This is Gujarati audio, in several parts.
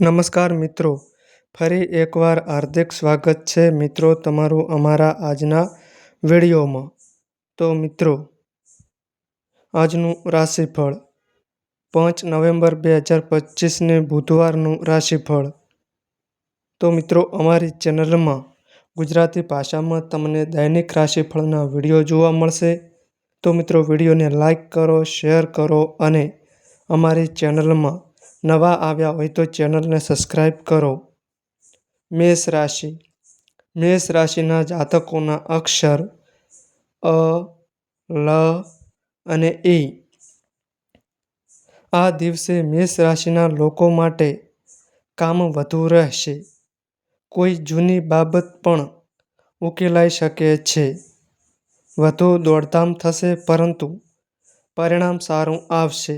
નમસ્કાર મિત્રો. ફરી એકવાર હાર્દિક સ્વાગત છે મિત્રો તમારું અમારા આજના વિડીયોમાં. તો મિત્રો, આજનું રાશિફળ. પાંચ નવેમ્બર બે હજાર પચીસને બુધવારનું રાશિફળ. તો મિત્રો, અમારી ચેનલમાં ગુજરાતી ભાષામાં તમને દૈનિક રાશિફળના વીડિયો જોવા મળશે. તો મિત્રો, વિડીયોને લાઈક કરો, શેર કરો અને અમારી ચેનલમાં નવા આવ્યા હોય તો ચેનલને સબસ્ક્રાઈબ કરો. મેષ રાશિ. મેષ રાશિના જાતકોના અક્ષર અ, લ અને એ આ દિવસે મેષ રાશિના લોકો માટે કામ વધુ રહેશે. કોઈ જૂની બાબત પણ ઉકેલાઈ શકે છે. વધુ દોડધામ થશે પરંતુ પરિણામ સારું આવશે.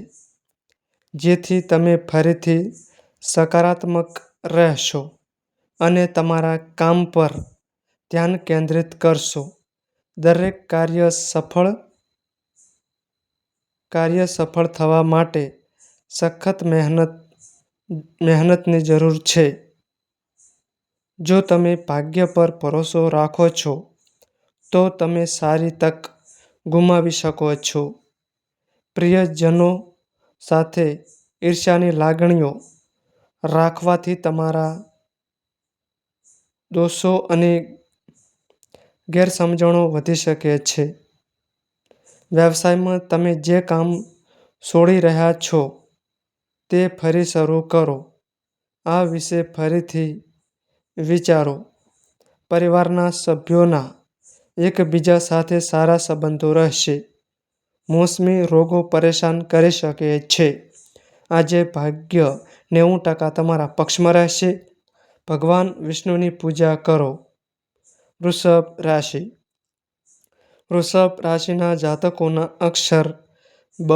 જેથી તમે ફરીથી સકારાત્મક રહેશો અને તમારા કામ પર ધ્યાન કેન્દ્રિત કરશો. દરેક કાર્ય સફળ કાર્ય સફળ થવા માટે સખત મહેનત, મહેનતની જરૂર છે. જો તમે ભાગ્ય પર ભરોસો રાખો છો, તો તમે સારી તક ગુમાવી શકો છો. પ્રિયજનો સાથે ઈર્ષ્યાની લાગણીઓ રાખવાથી તમારા દોષો અને ગેરસમજણો વધી શકે છે. વ્યવસાયમાં તમે જે કામ છોડી રહ્યા છો તે ફરી શરૂ કરો. આ વિશે ફરીથી વિચારો. પરિવારના સભ્યોના એકબીજા સાથે સારા સંબંધો રહેશે. મોસમી રોગો પરેશાન કરી શકે છે. આજે ભાગ્ય નેવું ટકા તમારા પક્ષમાં રહેશે. ભગવાન વિષ્ણુની પૂજા કરો. વૃષભ રાશિ. વૃષભ રાશિના જાતકોના અક્ષર બ,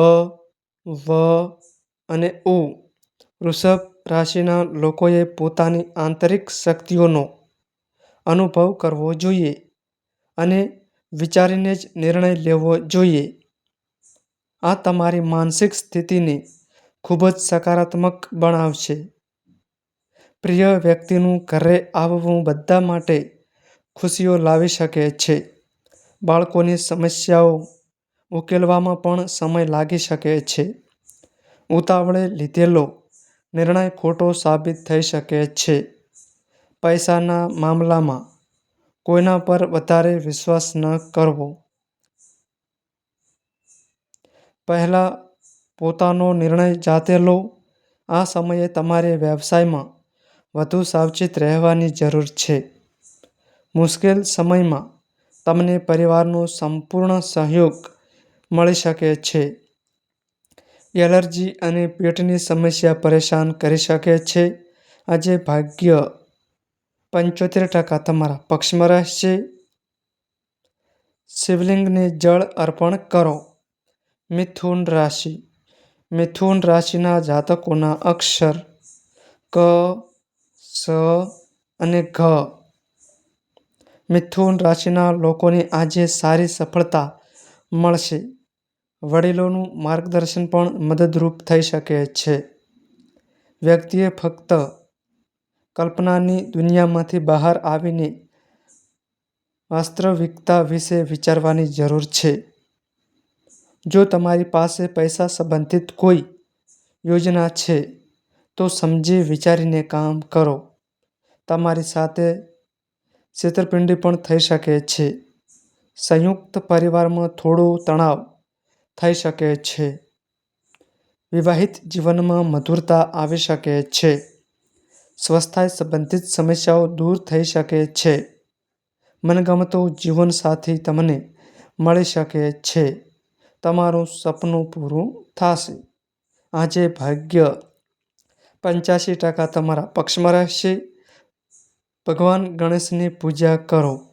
વ અને ઉ. વૃષભ રાશિના લોકોએ પોતાની આંતરિક શક્તિઓનો અનુભવ કરવો જોઈએ અને વિચારીને જ નિર્ણય લેવો જોઈએ. આ તમારી માનસિક સ્થિતિને ખૂબ જ સકારાત્મક બનાવશે. પ્રિય વ્યક્તિનું ઘરે આવવું બધા માટે ખુશીઓ લાવી શકે છે. બાળકોની સમસ્યાઓ ઉકેલવામાં પણ સમય લાગી શકે છે. ઉતાવળે લીધેલો નિર્ણય ખોટો સાબિત થઈ શકે છે. પૈસાના મામલામાં કોઈના પર વધારે વિશ્વાસ ન કરવો. પહેલા પોતાનો નિર્ણય જાતે લો. આ સમયે તમારે વ્યવસાયમાં વધુ સાવચેત રહેવાની જરૂર છે. મુશ્કેલ સમયમાં તમને પરિવારનો સંપૂર્ણ સહયોગ મળી શકે છે. એલર્જી અને પેટની સમસ્યા પરેશાન કરી શકે છે. આજે ભાગ્ય પંચોતેર ટકા તમારા પક્ષમાં રહેશે. શિવલિંગને જળ અર્પણ કરો. મિથુન રાશિ મિથુન રાશિના જાતકોના અક્ષર ક સ અને ઘ મિથુન રાશિના લોકોને આજે સારી સફળતા મળશે વડીલોનું માર્ગદર્શન પણ મદદરૂપ થઈ શકે છે વ્યક્તિએ ફક્ત કલ્પનાની દુનિયામાંથી બહાર આવીને વાસ્તવિકતા વિશે વિચારવાની જરૂર છે જો તમારી પાસે પૈસા સંબંધિત કોઈ યોજના છે, તો સમજી વિચારીને કામ કરો. તમારી સાથે છેતરપિંડી પણ થઈ શકે છે. સંયુક્ત પરિવારમાં થોડો તણાવ થઈ શકે છે. વિવાહિત જીવનમાં મધુરતા આવી શકે છે. સ્વસ્થાય સંબંધિત સમસ્યાઓ દૂર થઈ શકે છે. મનગમતો જીવનસાથી તમને મળી શકે છે. તમારું સપનું પૂરું થશે. આજે ભાગ્ય પંચ્યાસી ટકા તમારા પક્ષમાં રહેશે. ભગવાન ગણેશની પૂજા કરો.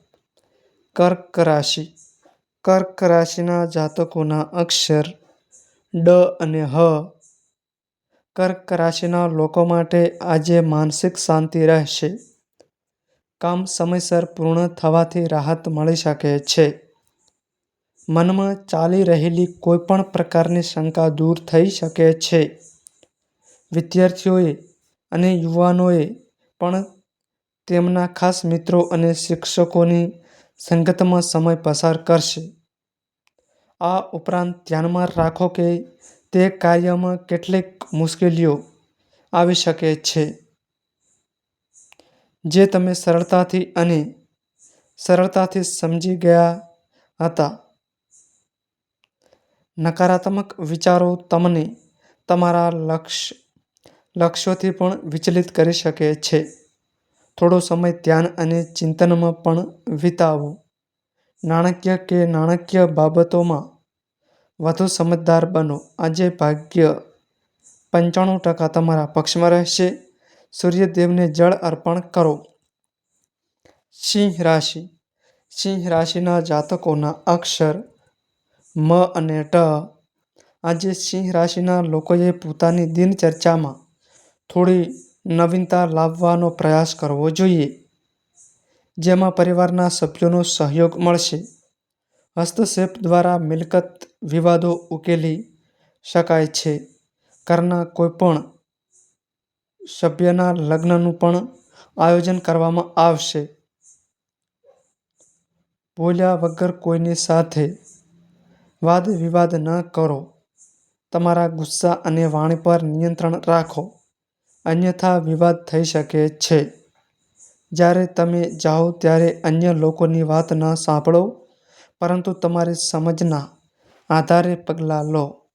કર્ક રાશિ. કર્ક રાશિના જાતકોના અક્ષર ડ અને હ. કર્ક રાશિના લોકો માટે આજે માનસિક શાંતિ રહેશે. કામ સમયસર પૂર્ણ થવાથી રાહત મળી શકે છે. મનમાં ચાલી રહેલી કોઈપણ પ્રકારની શંકા દૂર થઈ શકે છે વિદ્યાર્થીઓએ અને યુવાનોએ પણ તેમના ખાસ મિત્રો અને શિક્ષકોની સંગતમાં સમય પસાર કરશે. આ ઉપરાંત ધ્યાનમાં રાખો કે તે કાર્યમાં કેટલીક મુશ્કેલીઓ આવી શકે છે જે તમે સરળતાથી અને સરળતાથી સમજી ગયા હતા. નકારાત્મક વિચારો તમને તમારા લક્ષ્યોથી પણ વિચલિત કરી શકે છે. થોડો સમય ધ્યાન અને ચિંતનમાં પણ વિતાવો. નાણાકીય કે નાણાકીય બાબતોમાં વધુ સમજદાર બનો. આજે ભાગ્ય પંચાણું ટકા તમારા પક્ષમાં રહેશે. સૂર્યદેવને જળ અર્પણ કરો. સિંહ રાશિ: સિંહ રાશિના જાતકોના અક્ષર મ અને ટ. આજે સિંહ રાશિના લોકોએ પોતાની દિનચર્ચામાં થોડી નવીનતા લાવવાનો પ્રયાસ કરવો જોઈએ, જેમાં પરિવારના સભ્યોનો સહયોગ મળશે. હસ્તક્ષેપ દ્વારા મિલકત વિવાદો ઉકેલી શકાય છે. ઘરના કોઈપણ સભ્યના લગ્નનું પણ આયોજન કરવામાં આવશે. બોલ્યા વગર કોઈની સાથે વાદવિવાદ ન કરો. તમારા ગુસ્સા અને વાણી પર નિયંત્રણ રાખો, અન્યથા વિવાદ થઈ શકે છે. જ્યારે તમે જાઓ ત્યારે અન્ય લોકોની વાત ન સાંભળો, પરંતુ તમારી સમજના આધારે પગલાં લો.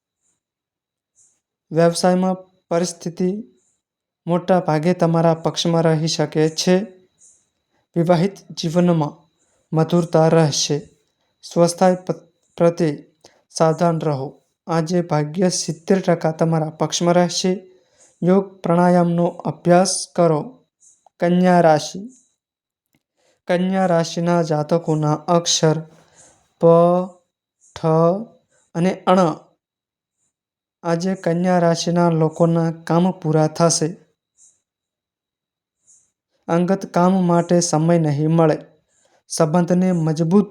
વ્યવસાયમાં પરિસ્થિતિ મોટા ભાગે તમારા પક્ષમાં રહી શકે છે. વિવાહિત જીવનમાં મધુરતા રહેશે. સ્વસ્થાય પ્રત્યે સાવધાન રહો. આજે ભાગ્ય સિત્તેર ટકા તમારા પક્ષમાં રહેશે. યોગ પ્રાણાયામનો અભ્યાસ કરો. કન્યા રાશિ: કન્યા રાશિના જાતકોના અક્ષર પ, ઠ અને અણ આજે કન્યા રાશિના લોકોના કામ પૂરા થશે. અંગત કામ માટે સમય નહીં મળે. સંબંધને મજબૂત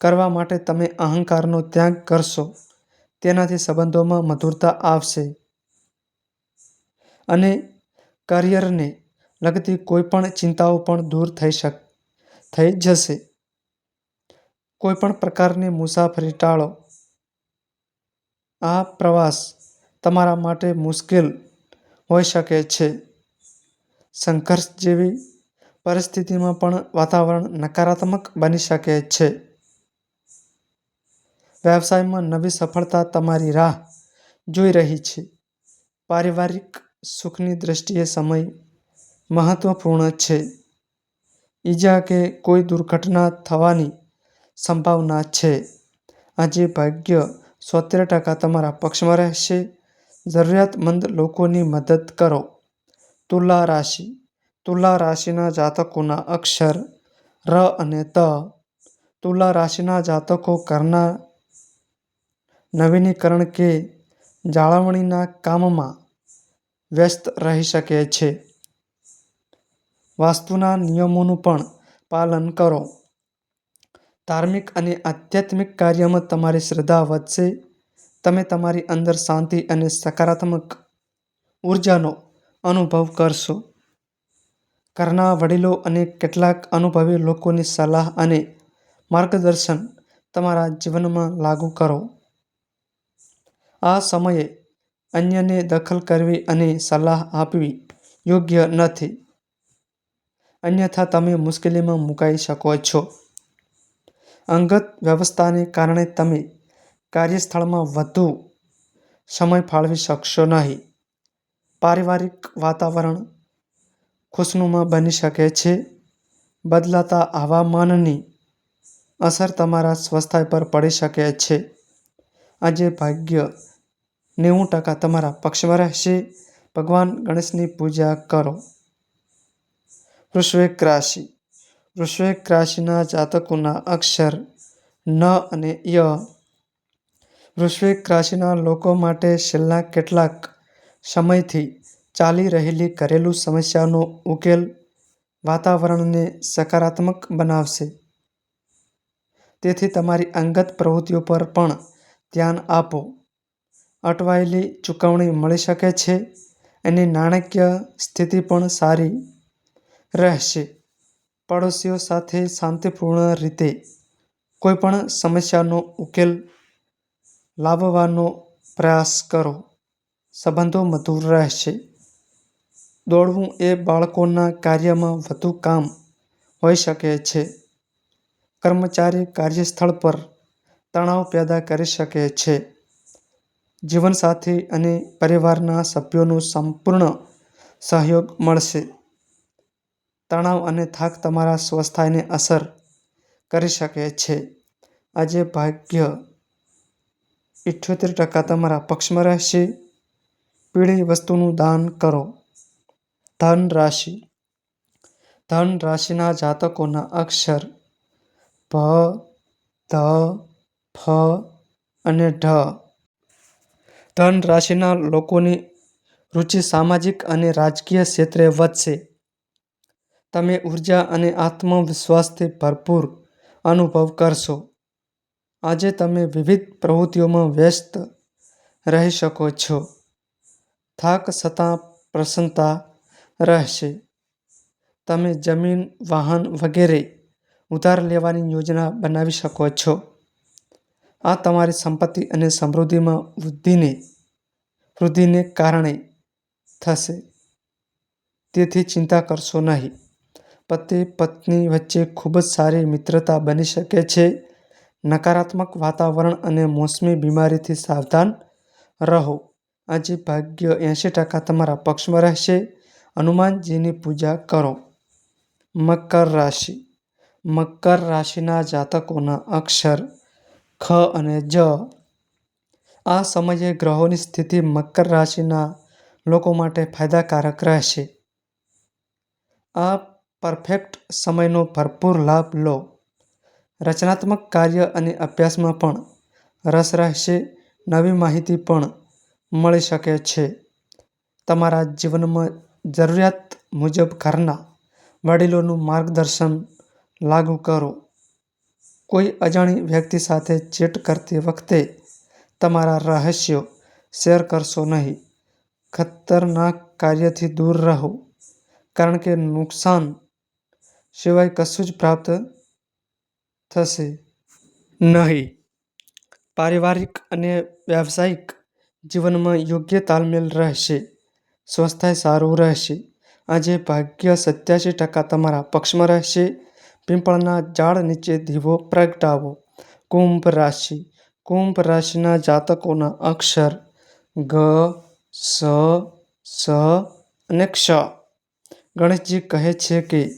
કરવા માટે તમે અહંકારનો ત્યાગ કરશો. તેનાથી સંબંધોમાં મધુરતા આવશે અને કરિયરને લગતી કોઈપણ ચિંતાઓ પણ દૂર થઈ શક, થઈ જશે. કોઈપણ પ્રકારની મુસાફરી ટાળો. આ પ્રવાસ તમારા માટે મુશ્કેલ હોઈ શકે છે. સંઘર્ષ જેવી પરિસ્થિતિમાં પણ વાતાવરણ નકારાત્મક બની શકે છે. વ્યવસાયમાં નવી સફળતા તમારી રાહ જોઈ રહી છે. પારિવારિક સુખની દ્રષ્ટિએ સમય મહત્વપૂર્ણ છે. ઈજા કે કોઈ દુર્ઘટના થવાની સંભાવના છે. આજે ભાગ્ય સોતેર ટકા તમારા પક્ષમાં રહેશે. જરૂરિયાતમંદ લોકોની મદદ કરો. તુલા રાશિ: તુલા રાશિના જાતકોના અક્ષર ર અને ત. તુલા રાશિના જાતકો ઘરના નવીનીકરણ કે જાળવણીના કામમાં વ્યસ્ત રહી શકે છે. વાસ્તુના નિયમોનું પણ પાલન કરો. ધાર્મિક અને આધ્યાત્મિક કાર્યમાં તમારી શ્રદ્ધા વધશે. તમે તમારી અંદર શાંતિ અને સકારાત્મક ઉર્જાનો અનુભવ કરશો. ઘરના વડીલો અને કેટલાક અનુભવી લોકોની સલાહ અને માર્ગદર્શન તમારા જીવનમાં લાગુ કરો. આ સમયે અન્યને દખલ કરવી અને સલાહ આપવી યોગ્ય નથી, અન્યથા તમે મુશ્કેલીમાં મુકાઈ શકો છો. અંગત વ્યવસ્થાને કારણે તમે કાર્યસ્થળમાં વધુ સમય ફાળવી શકશો નહીં. પારિવારિક વાતાવરણ ખુશનુમા બની શકે છે. બદલાતા હવામાનની અસર તમારા સ્વાસ્થ્ય પર પડી શકે છે. આજે ભાગ્ય નેવું ટકા તમારા પક્ષમાં રહેશે. ભગવાન ગણેશની પૂજા કરો. વૃશ્વેક રાશિ: વૃશ્વેક રાશિના જાતકોના અક્ષર ન અને ય. વૃશ્ચિક રાશિના લોકો માટે છેલ્લા કેટલાક સમયથી ચાલી રહેલી ઘરેલું સમસ્યાનો ઉકેલ વાતાવરણને સકારાત્મક બનાવશે. તેથી તમારી અંગત પ્રવૃત્તિઓ પર પણ ધ્યાન આપો. અટવાયેલી ચુકવણી મળી શકે છે. એની નાણાકીય સ્થિતિ પણ સારી રહેશે. પડોશીઓ સાથે શાંતિપૂર્ણ રીતે કોઈપણ સમસ્યાનો ઉકેલ લાવવાનો પ્રયાસ કરો. સંબંધો મધુર રહેશે. દોડવું એ બાળકોના કાર્યમાં વધુ કામ હોઈ શકે છે. કર્મચારી કાર્યસ્થળ પર તણાવ પેદા કરી શકે છે. જીવનસાથી અને પરિવારના સભ્યોનો સંપૂર્ણ સહયોગ મળશે. તણાવ અને થાક તમારા સ્વાસ્થ્યને અસર કરી શકે છે. આજે ભાગ્ય ઈઠ્યોતેર ટકા તમારા પક્ષમાં રહેશે. પીળી વસ્તુનું દાન કરો. ધન રાશિ ધન રાશિના જાતકોના અક્ષર ભ ધ, ફ અને ઢ ધન રાશિના લોકોની રુચિ સામાજિક અને રાજકીય ક્ષેત્રે વધશે. તમે ઊર્જા અને આત્મવિશ્વાસથી ભરપૂર અનુભવ કરશો. આજે તમે વિવિધ પ્રવૃત્તિઓમાં વ્યસ્ત રહી શકો છો. થાક છતાં પ્રસન્નતા રહેશે. તમે જમીન, વાહન વગેરે ઉધાર લેવાની યોજના બનાવી શકો છો. આ તમારી સંપત્તિ અને સમૃદ્ધિમાં વૃદ્ધિને વૃદ્ધિને કારણે થશે. તેથી ચિંતા કરશો નહીં. પતિ, પત્ની વચ્ચે ખૂબ જ સારી મિત્રતા બની શકે છે. નકારાત્મક વાતાવરણ અને મોસમી બીમારીથી સાવધાન રહો. આજે ભાગ્ય એંશી ટકા તમારા પક્ષમાં રહેશે. હનુમાનજીની પૂજા કરો. મકર રાશિ. મકર રાશિના જાતકોના અક્ષર ખ અને જ. આ સમયે ગ્રહોની સ્થિતિ મકર રાશિના લોકો માટે ફાયદાકારક રહેશે. આ પરફેક્ટ સમયનો ભરપૂર લાભ લો. રચનાત્મક કાર્ય અને અભ્યાસમાં પણ રસ રહેશે, નવી માહિતી પણ મળી શકે છે. તમારા જીવનમાં જરૂરિયાત મુજબ ઘરના વડીલોનું માર્ગદર્શન લાગુ કરો. કોઈ અજાણી વ્યક્તિ સાથે ચેટ કરતી વખતે તમારા રહસ્યો શેર કરશો નહીં. ખતરનાક કાર્યથી દૂર રહો, કારણ કે નુકસાન સિવાય કશું જ પ્રાપ્ત થશે નહીં. પારિવારિક અને વ્યાવસાયિક જીવનમાં યોગ્ય તાલમેલ રહેશે, સ્વાસ્થ્ય સારું રહેશે. આજે ભાગ્ય સત્યાસી ટકા તમારા પક્ષમાં રહેશે પીપળના ઝાડ નીચે દીવો પ્રગટાવો. કુંભ રાશિ. કુંભ રાશિના જાતકોના અક્ષર ગ, સ સ અને ક્ષ. ગણેશજી કહે છે કે,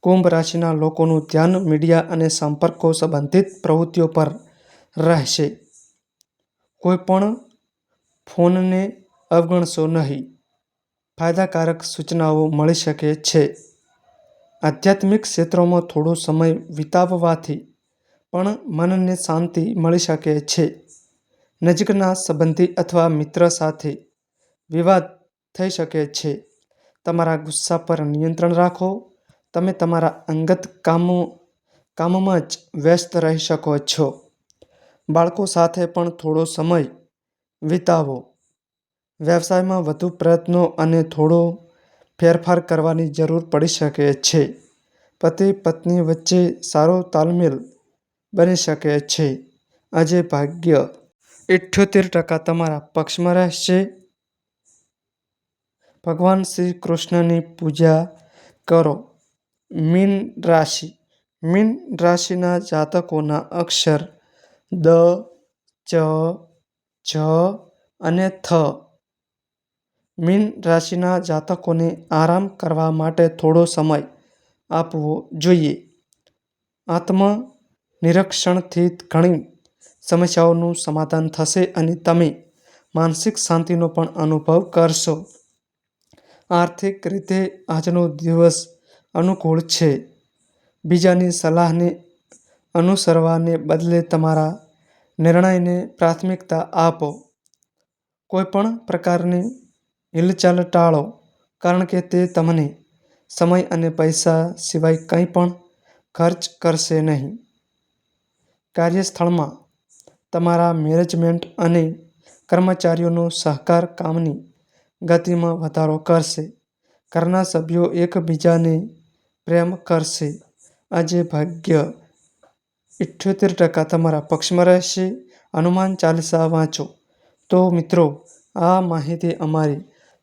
કુંભ રાશિના લોકોનું ધ્યાન મીડિયા અને સંપર્કો સંબંધિત પ્રવૃત્તિઓ પર રહેશે. કોઈપણ ફોનને અવગણશો નહીં. ફાયદાકારક સૂચનાઓ મળી શકે છે. આધ્યાત્મિક ક્ષેત્રોમાં થોડો સમય વિતાવવાથી પણ મનને શાંતિ મળી શકે છે. નજીકના સંબંધી અથવા મિત્ર સાથે વિવાદ થઈ શકે છે. તમારા ગુસ્સા પર નિયંત્રણ રાખો. તમે તમારા અંગત કામો, કામમાં જ વ્યસ્ત રહી શકો છો. બાળકો સાથે પણ થોડો સમય વિતાવો. વ્યવસાયમાં વધુ પ્રયત્નો અને થોડો ફેરફાર કરવાની જરૂર પડી શકે છે. પતિ, પત્ની વચ્ચે સારો તાલમેલ બની શકે છે. આજે ભાગ્ય ઇઠ્યોતેર ટકા તમારા પક્ષમાં રહેશે. ભગવાન શ્રી કૃષ્ણની પૂજા કરો. મીન રાશિ. મીન રાશિના જાતકોના અક્ષર દ, ચ, છ અને થ. મીન રાશિના જાતકોને આરામ કરવા માટે થોડો સમય આપવો જોઈએ. આત્મનિરીક્ષણથી ઘણી સમસ્યાઓનું સમાધાન થશે અને તમે માનસિક શાંતિનો પણ અનુભવ કરશો. આર્થિક રીતે આજનો દિવસ અનુકૂળ છે. બીજાની સલાહને અનુસરવાને બદલે તમારા નિર્ણયને પ્રાથમિકતા આપો. કોઈપણ પ્રકારની હિલચાલ ટાળો, કારણ કે તે તમને સમય અને પૈસા સિવાય કંઈ પણ ખર્ચ કરશે નહીં. કાર્યસ્થળમાં તમારા મેનેજમેન્ટ અને કર્મચારીઓનો સહકાર કામની ગતિમાં વધારો કરશે. ઘરના સભ્યો એકબીજાને પ્રેમ કરશે. આજે ભાગ્ય ઇઠ્યોતેર ટકા તમારા પક્ષમાં રહેશે. હનુમાન ચાલીસા વાંચો. તો મિત્રો, આ માહિતી અમારી